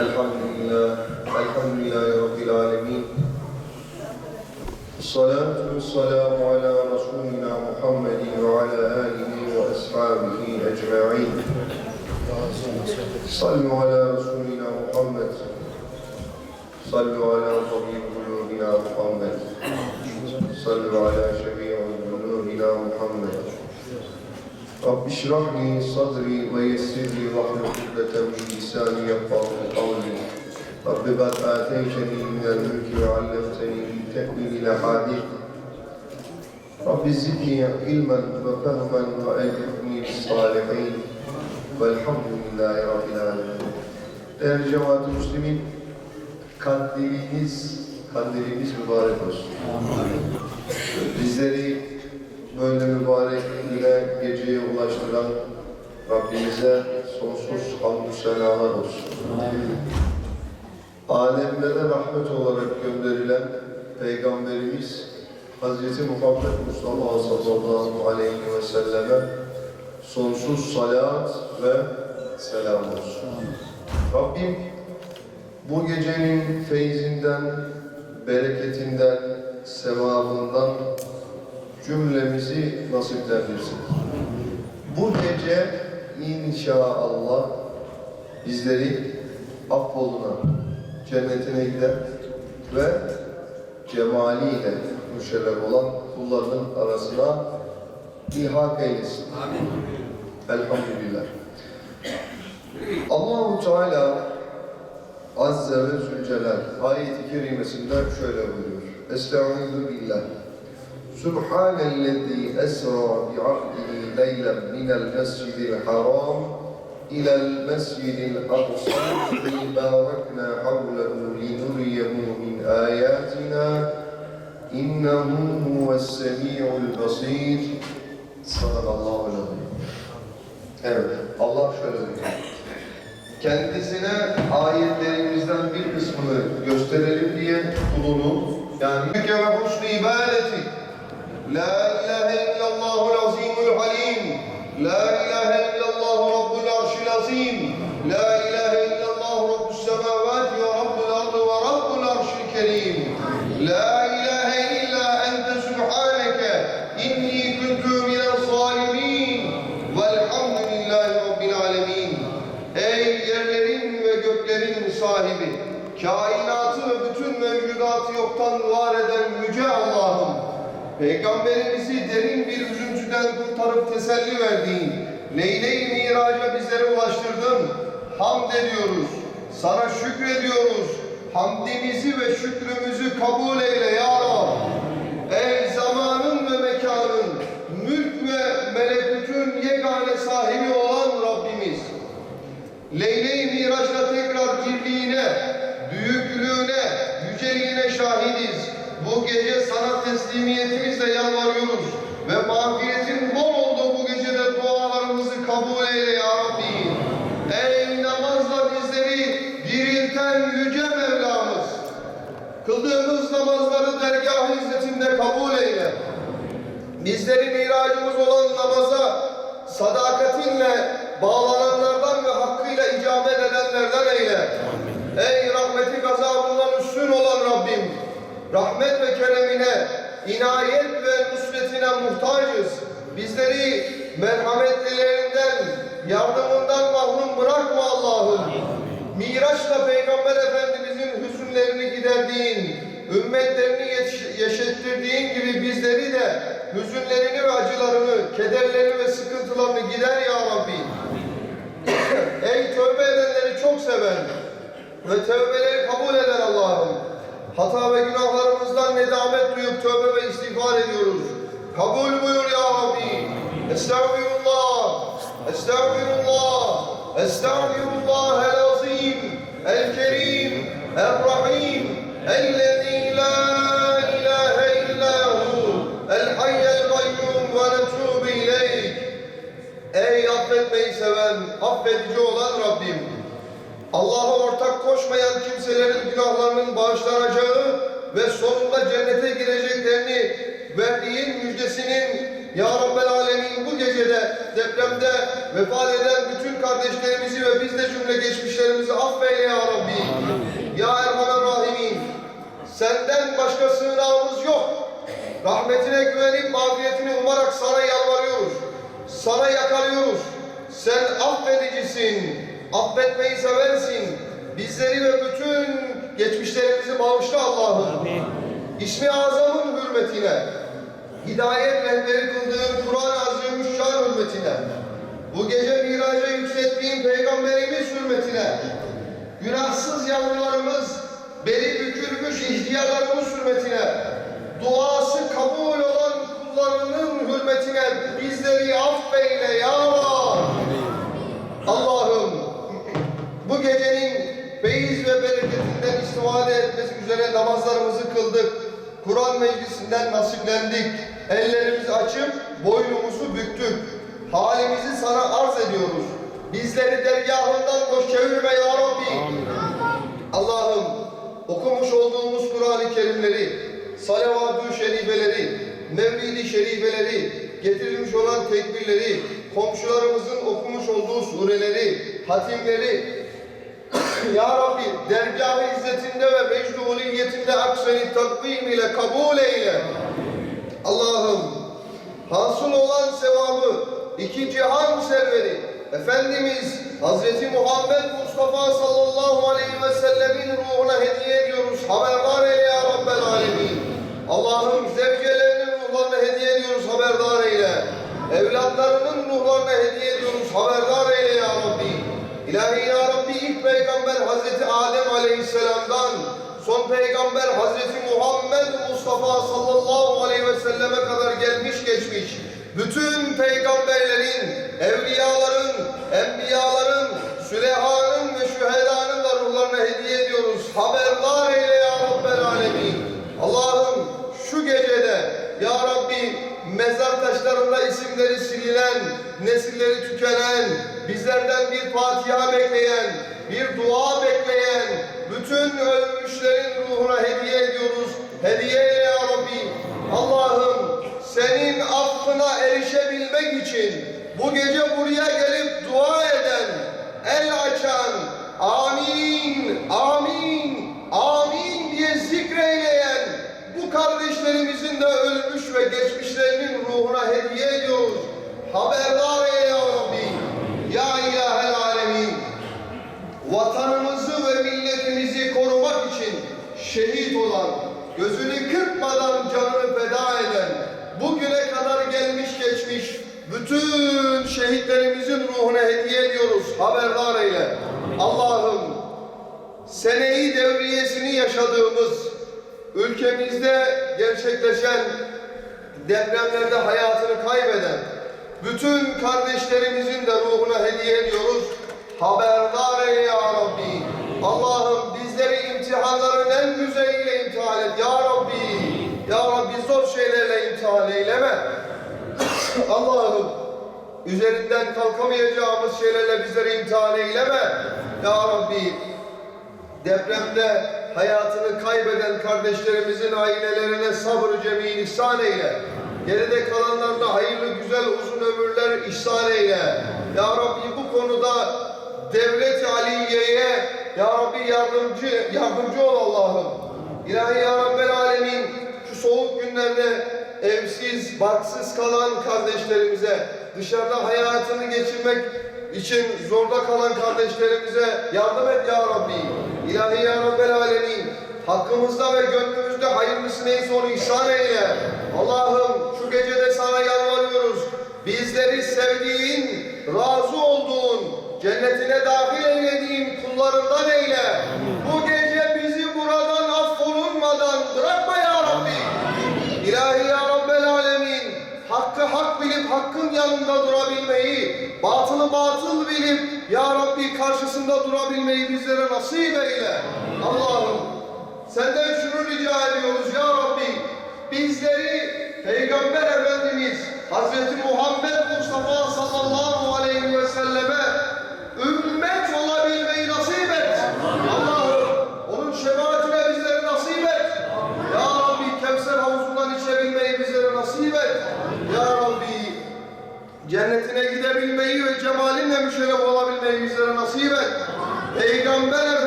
الحمد لله الحمد لله رب العالمين. الصلاة والسلام على رسولنا محمد وعلى آله وأصحابه أجمعين. صلوا على رسولنا محمد. صلوا على طبيب قلوبنا محمد. صلوا على شفيع ذنوبنا محمد. رب اشرح لي صدري ويسر لي واحلل عقدة من لساني يفقه قولي رب قد آتيتني من الملك وعلمتني من تأويل الأحاديث رب زدني علما وفهما وألحقني بالصالحين والحمد لله رب العالمين Değerli cemaat-i Müslümin, kandiliniz, kandiliniz mübarek olsun. Bizleri böyle mübarek güne, geceye ulaştıran Rabbimize sonsuz hamdü senalar olsun. Alemlere rahmet olarak gönderilen Peygamberimiz Hz. Muhammed Mustafa sallallahu aleyhi ve selleme sonsuz salat ve selam olsun. Rabbim bu gecenin feyzinden, bereketinden, sevabından cümlemizi nasiplendirsin. Bu gece inşallah bizleri affolunan cennetine gider ve cemaliyle müşerref olan kullarının arasına ilhak eylesin. Elhamdülillah. Allahu Teala Azze ve Zülcelal ayet-i kerimesinde şöyle buyuruyor. Estaizu billah. Subhanellezî esra bi'abdihi leylen minel mescidil haram ilel mescidil aqsa li barakna havlehu linuriyehu min ayatina innehu huves-semî'ul basîr. Sadakallahu aleyhi. Evet, Allah şöyle diyor. Kendisine ayetlerimizden bir kısmını gösterelim diye kulunu yani Müke ve husnü ibadeti La ilahe illallahul azimul halim La ilahe illallah rabbul arşil azim La ilahe illallah rabbus semavati ve rabbul ardı ve rabbul arşil kerim La ilahe illa ente subhaneke inni kuntu minel zalimin. Velhamdülillahi rabbil Ey yerlerin ve göklerin sahibi, kainatı ve bütün mevcudatı yoktan var eden yüce Allah'ım, Peygamberimizi derin bir üzüntüden kurtarıp teselli verdiğin, Leyle-i Miraç'a bizlere ulaştırdın, hamd ediyoruz, sana şükrediyoruz, hamdimizi ve şükrümüzü kabul eyle ya Rab. Ey zamanın ve mekanın, mülk ve melekutun yegane sahibi olan Rabbimiz, Leyle-i Miraç'la tekrar birliğine, büyüklüğüne, yüceliğine şahidiz. Bu gece sana teslimiyetimizle yalvarıyoruz ve mağfiretin bol olduğu bu gecede dualarımızı kabul eyle ya Rabbi. Ey namazla bizleri dirilten yüce Mevlamız, kıldığımız namazları dergah izzetinde kabul eyle. Bizleri miracımız olan namaza sadakatinle bağlananlardan ve hakkıyla icabet edenlerden eyle. Ey rahmeti gazabından üstün olan Rabbim, rahmet ve keremine, inayet ve nusretine muhtacız. Bizleri merhametlilerinden, yardımından mahrum bırakma Allah'ım. Miraçla Peygamber Efendimizin hüzünlerini giderdiğin, ümmetlerini yeşettirdiğin gibi bizleri de hüzünlerini ve acılarını, kederlerini ve sıkıntılarını gider ya Rabbi. Ey tövbe edenleri çok seven ve tövbeleri kabul eden Allah'ım. Hata ve günahlarımızdan nedamet duyup tövbe ve istiğfar ediyoruz. Kabul buyur ya Rabbi. Estağfirullah. Estağfirullah. Estağfirullah el azim. El kerim. El rahim. Ellezî etmeyi seven, affedici olan Rabbim. Allah'a ortak koşmayan kimselerin günahlarının bağışlanacağı ve sonunda cennete gireceklerini verdiğin müjdesinin Ya Rabbel Alemin bu gecede depremde vefat eden bütün kardeşlerimizi ve biz de cümle geçmişlerimizi affeyle Ya Rabbi. Ya Erhamen Rahimin senden başka sığınağımız yok. Rahmetine güvenip mağduriyetini umarak sana yalvarıyoruz. Sana yakalıyoruz. Sen affedicisin. Affetmeyi seversin. Bizleri ve bütün geçmişlerimizi bağışla Allah'ım. İsmi azamın hürmetine, hidayet rehberi kıldığın Kur'an-ı Azimüşşan hürmetine, bu gece miraca yükselttiğin Peygamberimiz hürmetine, günahsız yavrularımız, beli bükülmüş ihtiyarlarımız hürmetine, duası kabul olan kullarının hürmetine bizleri affeyle ya Rab. Allah'ım bu gecenin feyiz ve bereketinden istifade etmesi üzere namazlarımızı kıldık. Kur'an meclisinden nasiplendik. Ellerimizi açıp boynumuzu büktük. Halimizi sana arz ediyoruz. Bizleri dergahından boş çevirme ya Rabbi. Allah'ım okumuş olduğumuz Kur'an-ı Kerimleri, salavat-ı şerifeleri, mevlid-i şerifeleri, getirilmiş olan tekbirleri, komşularımızın okumuş olduğu sureleri, hatimleri, Ya Rabbi dergâh-ı izzetinde ve mecduliyetinde akseni takvim ile kabul eyle. Allah'ım hasıl olan sevabı iki cihan serveri Efendimiz Hazreti Muhammed Mustafa sallallahu aleyhi ve sellemin ruhuna hediye ediyoruz. Haberdar eyle ya Rabbel alemin. Allah'ım ediyoruz. Haberdar eyle. Evlatlarının ruhlarına hediye ediyoruz. Haberdar eyle ya Rabbi. İlahi ya Rabbi ilk peygamber Hazreti Adem aleyhisselamdan son peygamber Hazreti Muhammed Mustafa sallallahu aleyhi ve selleme kadar gelmiş geçmiş. Bütün peygamberlerin, evliyaların, enbiyaların, sülehanın ve şühedanın da ruhlarına hediye ediyoruz. Haberdar eyle ya Rabbel alemin. Allah'ım şu gecede ya Rabbi mezar taşlarında isimleri sililen, nesilleri tükenen, bizlerden bir Fatiha bekleyen, bir dua bekleyen, bütün ölmüşlerin ruhuna hediye ediyoruz. Hediye ya Rabbi. Allah'ım senin affına erişebilmek için bu gece buraya gelip dua eden, el açan, amin, amin, amin diye zikreyleyen bu kardeşlerimizin de ruhuna hediye ediyoruz. Haberdar eyle ya Rabbi. Ya ilahel alemin. Vatanımızı ve milletimizi korumak için şehit olan, gözünü kırpmadan canını feda eden, bugüne kadar gelmiş geçmiş bütün şehitlerimizin ruhuna hediye ediyoruz. Haberdar eyle. Allah'ım seneyi devriyesini yaşadığımız ülkemizde gerçekleşen depremlerde hayatını kaybeden bütün kardeşlerimizin de ruhuna hediye ediyoruz. Haberdar eyle ya Rabbi. Allah'ım bizleri imtihanların en güzeliyle imtihan et ya Rabbi. Ya Rabbi zor şeylerle imtihan eyleme. Allah'ım üzerinden kalkamayacağımız şeylerle bizleri imtihan eyleme. Ya Rabbi depremde hayatını kaybeden kardeşlerimizin ailelerine sabır cemil ihsan eyle. Geride kalanlarına hayırlı güzel uzun ömürler ihsan eyle. Ya Rabbi bu konuda devlet-i aliyeye Ya Rabbi yardımcı, yardımcı ol Allah'ım. İlahi Ya Rabbel Alemin şu soğuk günlerde evsiz, barksız kalan kardeşlerimize, dışarıda hayatını geçirmek için zorda kalan kardeşlerimize yardım et ya Rabbi. İlahi ya Rabbel Alemin. Hakkımızda ve gönlümüzde hayırlısı neyse onu ihsan eyle. Allah'ım şu gecede sana yalvarıyoruz. Bizleri sevdiğin, razı olduğun, cennetine dahil eylediğin kullarından eyle. Bu gece bizi buradan affolunmadan bırakma ya Rabbi. İlahi ya Rabbel Alemin, hakkı hak bilip hakkın yanında durabilmeyi, batılı batıl bilip ya Rabbi karşısında durabilmeyi bizlere nasip eyle. Allah'ım senden şunu rica ediyoruz ya Rabbi, bizleri Peygamber Efendimiz Hazreti Muhammed Mustafa sallallahu aleyhi ve selleme ümmet olabilmeyi nasip et. Allah'ım onun şefaatine bizleri nasip et. Ya Rabbi Kevser havuzundan içebilmeyi bizlere nasip et. Ya Rabbi cennetine gidebilmeyi ve cemalinle müşerref olabilmeyi bizlere nasip et. Peygamber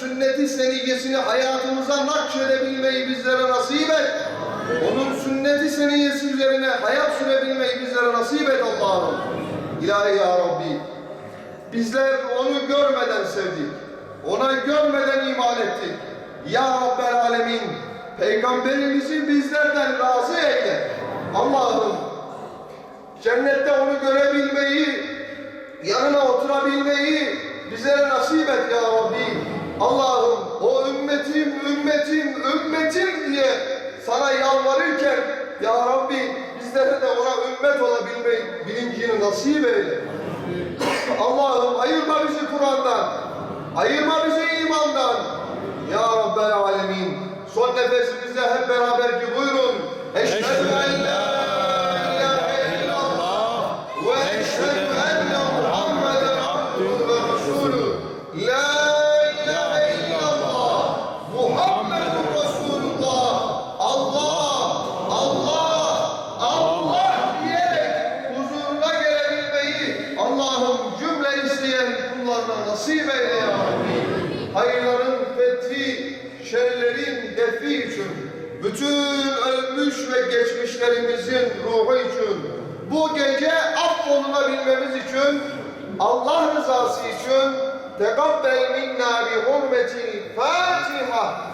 sünneti seniyyesini hayatımıza nakşedebilmeyi bizlere nasip et. Onun sünneti seniyyesi üzerine hayat sürebilmeyi bizlere nasip et Allah'ım. İlahi ya Rabbi. Bizler onu görmeden sevdik. Ona görmeden iman ettik. Ya Rabbel Alemin. Peygamberimizi bizlerden razı eyle. Allah'ım cennette onu görebilmeyi, yanına oturabilmeyi bizlere nasip et ya. Allah'ım o ümmetim, ümmetim, ümmetim diye sana yalvarırken ya Rabbi bizlere de ona ümmet olabilmeyi bilincini nasip eyle. Allah'ım ayırma bizi Kur'an'dan, ayırma bizi imandan. Ya Rabbel Alemin. Son nefesimizde hep beraber ki buyurun. Eşhedü kullarına nasip eyle ya Rabbi. Hayırların fethi, şerlerin defi için, bütün ölmüş ve geçmişlerimizin ruhu için, bu gece affolunabilmemiz için, Allah rızası için, tekabbel minna bi hurmeti Fatiha.